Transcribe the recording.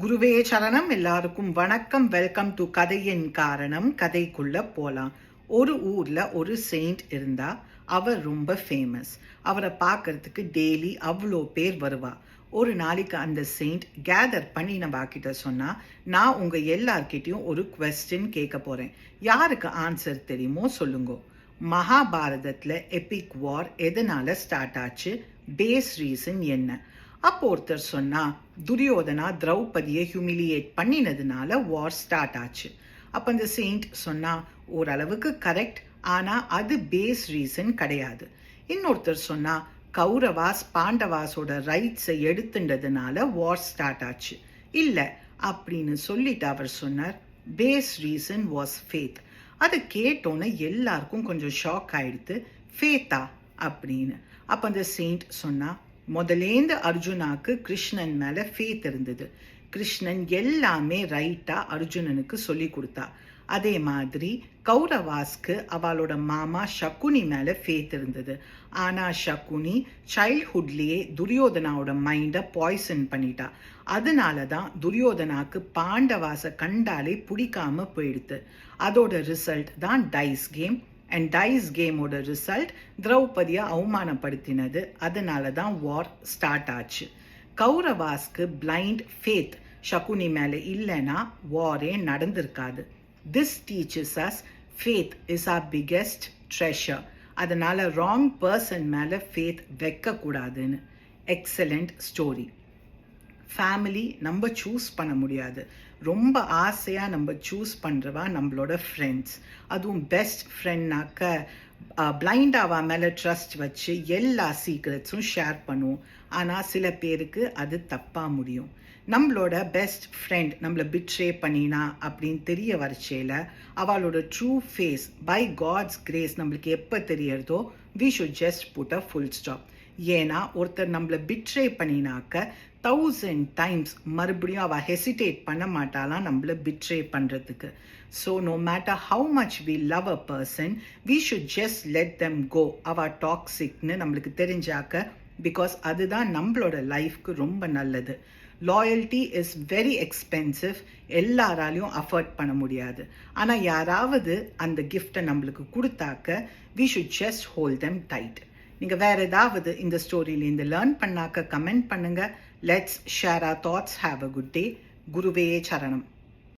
குருவே சரணம். எல்லாருக்கும் வணக்கம். வெல்கம் டு கதையின் காரணம். கதைக்குள்ள போலாம். ஒரு ஊர்ல ஒரு செயிண்ட் இருந்தா அவர் ரொம்ப ஃபேமஸ் அவரை பார்க்கறதுக்கு டெய்லி அவ்வளோ பேர் வருவா. ஒரு நாளைக்கு அந்த செயிண்ட் கேதர் பண்ணி நம்ம கிட்ட சொன்னா நான் உங்க எல்லார்கிட்டையும் ஒரு கொஸ்டின் கேட்க போறேன். யாருக்கு ஆன்சர் தெரியுமோ சொல்லுங்க. மகாபாரதத்துல எபிக் வார் எதனால ஸ்டார்ட் ஆச்சு? பேஸ் ரீசன் என்ன? அப்போ ஒருத்தர் சொன்னா துரியோதனா திரௌபதியை ஹியூமிலியேட் பண்ணினதுனால வார் ஸ்டார்ட் ஆச்சு. அப்போ அந்த செயிண்ட் சொன்னா ஓரளவுக்கு கரெக்ட் ஆனா அது பேஸ் ரீசன் கிடையாது. இன்னொருத்தர் சொன்னா கௌரவாஸ் பாண்டவாஸோட ரைட்ஸை எடுத்துட்டதுனால வார் ஸ்டார்ட் ஆச்சு. இல்லை அப்படின்னு சொல்லிட்டு அவர் சொன்னார். பேஸ் ரீசன் வாஸ் ஃபேத் அதை கேட்டோன்னே எல்லாருக்கும் கொஞ்சம் ஷாக் ஆயிடுத்து ஃபேத்தா? அப்படின்னு. அப்போ அந்த செயிண்ட் சொன்னா முதலேந்து அர்ஜுனாக்கு கிருஷ்ணன் மேலே ஃபேத் இருந்தது கிருஷ்ணன் எல்லாமே ரைட்டாக அர்ஜுனனுக்கு சொல்லி கொடுத்தா. அதே மாதிரி கௌரவாஸ்க்கு அவளோட மாமா ஷகுனி மேலே ஃபேத் இருந்தது ஆனால் ஷகுனி சைல்ட்ஹுட்லேயே துரியோதனாவோட மைண்டை பாய்சன் பண்ணிட்டா. அதனால தான் துரியோதனாக்கு பாண்டவாசை கண்டாலே பிடிக்காம போயிடுது அதோட ரிசல்ட் தான் டைஸ் கேம் அண்ட் டைஸ் கேமோட ரிசல்ட் திரௌபதியை அவமானப்படுத்தினது. அதனால தான் வார் ஸ்டார்ட் ஆச்சு. கௌரவாஸ்க்கு பிளைண்ட் ஃபேத் ஷகுனி மேலே இல்லைன்னா வாரே நடந்திருக்காது. This teaches us faith is our biggest treasure அதனால் ராங் பர்சன் மேலே ஃபேத் வைக்கக்கூடாதுன்னு. எக்ஸலண்ட் ஸ்டோரி ஃபேமிலி நம்ம சூஸ் பண்ண முடியாது. ரொம்ப ஆசையாக நம்ம சூஸ் பண்ணுறவா நம்மளோட ஃப்ரெண்ட்ஸ் அதுவும் பெஸ்ட் ஃப்ரெண்ட்னாக்க பிளைண்டாவா மேலே ட்ரஸ்ட் வச்சு எல்லா சீக்ரெட்ஸும் ஷேர் பண்ணுவோம். ஆனால் சில பேருக்கு அது தப்பாக முடியும். நம்மளோட பெஸ்ட் ஃப்ரெண்ட் நம்மளை பிட்ரே பண்ணினா அப்படின்னு தெரிய வரச்சேல அவளோட true face by God's grace நம்மளுக்கு எப்போ தெரியறதோ we should just put a full stop ஏன்னா ஒருத்தர் நம்மளை பிட்ரே பண்ணினாக்க தௌசண்ட் டைம்ஸ் மறுபடியும் அவள் ஹெசிடேட் பண்ண மாட்டாளாம் நம்மளை பிட்ரே பண்ணுறதுக்கு so no matter how much we love a person we should just let them go அவள் டாக்ஸிக்னு நம்மளுக்கு தெரிஞ்சாக்க பிகாஸ் அதுதான் நம்மளோட லைஃப்க்கு ரொம்ப நல்லது. லாயல்ட்டி இஸ் வெரி எக்ஸ்பென்சிவ் எல்லாராலையும் அஃபோர்ட் பண்ண முடியாது. ஆனால் யாராவது அந்த கிஃப்டை நம்மளுக்கு கொடுத்தாக்க we should just hold them tight நீங்கள் வேறு ஏதாவது இந்த ஸ்டோரியிலேருந்து லேர்ன் பண்ணாக்க கமெண்ட் பண்ணுங்கள் let's share our thoughts have a good day குருவே சரணம்.